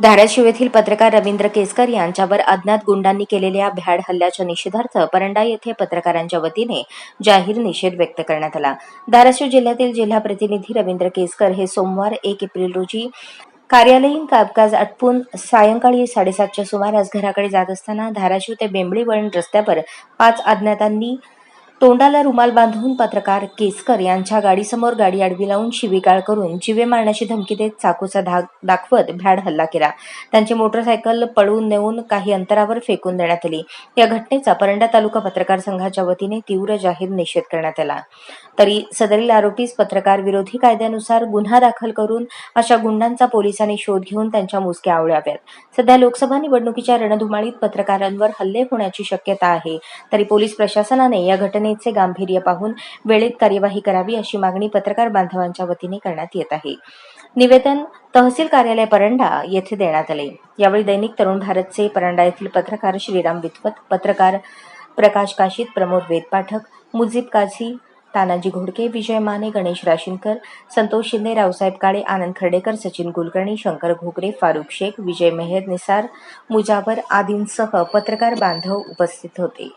धाराशिव येथील पत्रकार रवींद्र केसकर यांच्यावर अज्ञात गुंडांनी केलेल्या भ्याड हल्ल्याच्या निषेधार्थ परंडा येथे पत्रकारांच्या वतीने जाहीर निषेध व्यक्त करण्यात आला. धाराशिव जिल्ह्यातील जिल्हा प्रतिनिधी रवींद्र केसकर हे सोमवार एक एप्रिल रोजी कार्यालयीन कामकाज आटपून सायंकाळी साडेसातच्या सुमारास घराकडे जात असताना धाराशिव ते बेंबळी वळण रस्त्यावर पाच अज्ञातांनी तोंडाला रुमाल बांधून पत्रकार केसकर यांच्या गाडीसमोर गाडी आडवी लावून शिवीगाळ करून जीवे मारण्याची धमकी देत चाकूचा धाक दाखवत भ्याड हल्ला केला. त्यांची मोटरसायकल पळवून नेऊन काही अंतरावर फेकून देण्यात आली. या घटनेचा परंडा तालुका पत्रकार संघाच्या वतीने तीव्र जाहीर निषेध करण्यात आला. तरी सदरील आरोपीस पत्रकार विरोधी कायद्यानुसार गुन्हा दाखल करून अशा गुंडांचा पोलिसांनी शोध घेऊन त्यांच्या मुसक्या आवळाव्यात. सध्या लोकसभा निवडणुकीच्या रणधुमाळीत पत्रकारांवर हल्ले होण्याची शक्यता आहे. तरी पोलीस प्रशासनाने या घटने घटनेचे गांभीर्य पाहून वेळेत कार्यवाही करावी अशी मागणी पत्रकार बांधवांच्या वतीने करण्यात येत आहे. निवेदन तहसील कार्यालय परंडा येथे देण्यात आले. यावेळी दैनिक तरुण भारतचे परंडा येथील पत्रकार श्रीराम वितवत पत्रकार प्रकाश काशीत प्रमोद वेदपाठक मुजीब काझी तानाजी घोडके विजय माने गणेश राशीनकर संतोष शिंदे रावसाहेब काळे आनंद खर्डेकर सचिन कुलकर्णी शंकर घोगरे फारुख शेख विजय मेहर निसार मुजावर आदींसह पत्रकार बांधव उपस्थित होते.